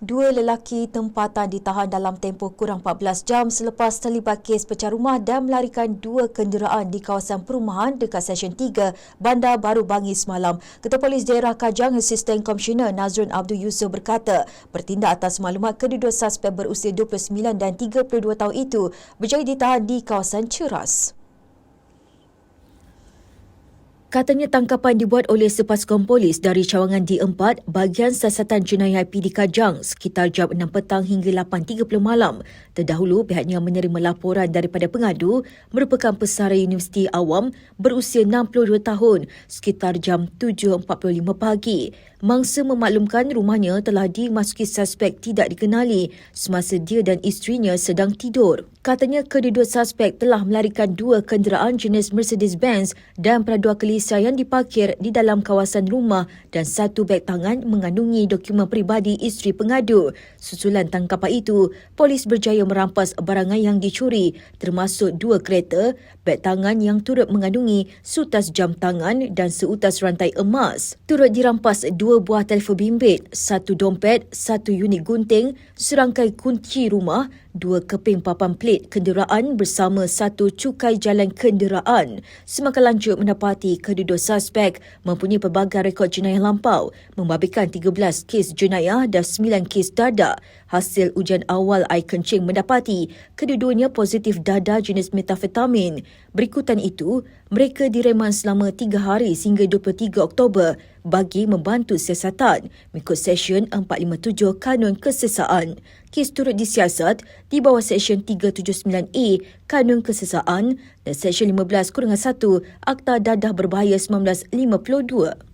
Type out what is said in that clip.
Dua lelaki tempatan ditahan dalam tempoh kurang 14 jam selepas terlibat kes pecah rumah dan melarikan dua kenderaan di kawasan perumahan dekat Session 3 Bandar Baru Bangi semalam. Ketua Polis Daerah Kajang Assistant Commissioner Nazrun Abdul Yusuf berkata, bertindak atas maklumat kedua-dua suspek berusia 29 dan 32 tahun itu berjaya ditahan di kawasan Ceras. Katanya tangkapan dibuat oleh sepasukan polis dari cawangan D4 bahagian siasatan jenayah PD Kajang sekitar jam 6 petang hingga 8.30 malam. Terdahulu pihaknya menerima laporan daripada pengadu merupakan pesara Universiti Awam berusia 62 tahun sekitar jam 7.45 pagi. Mangsa memaklumkan rumahnya telah dimasuki suspek tidak dikenali semasa dia dan isterinya sedang tidur. Katanya kedua-dua suspek telah melarikan dua kenderaan jenis Mercedes-Benz dan peradua kelisa yang diparkir di dalam kawasan rumah dan satu beg tangan mengandungi dokumen peribadi isteri pengadu. Susulan tangkapan itu, polis berjaya merampas barangan yang dicuri termasuk dua kereta, beg tangan yang turut mengandungi sutas jam tangan dan seutas rantai emas. Turut dirampas dua buah telefon bimbit, satu dompet, satu unit gunting, serangkai kunci rumah dua keping papan plit kenderaan bersama satu cukai jalan kenderaan. Semakin lanjut mendapati kedua suspek mempunyai pelbagai rekod jenayah lampau, membabitkan 13 kes jenayah dan 9 kes dadah. Hasil ujian awal air kencing mendapati kedua-duanya positif dadah jenis metafetamin. Berikutan itu, mereka direman selama 3 hari sehingga 23 Oktober bagi membantu siasatan mengikut Seksyen 457 Kanun Kesesaan. Kes turut disiasat di bawah Seksyen 379A Kanun Kesesaan dan Seksyen 15 1 Akta Dadah Berbahaya 1952.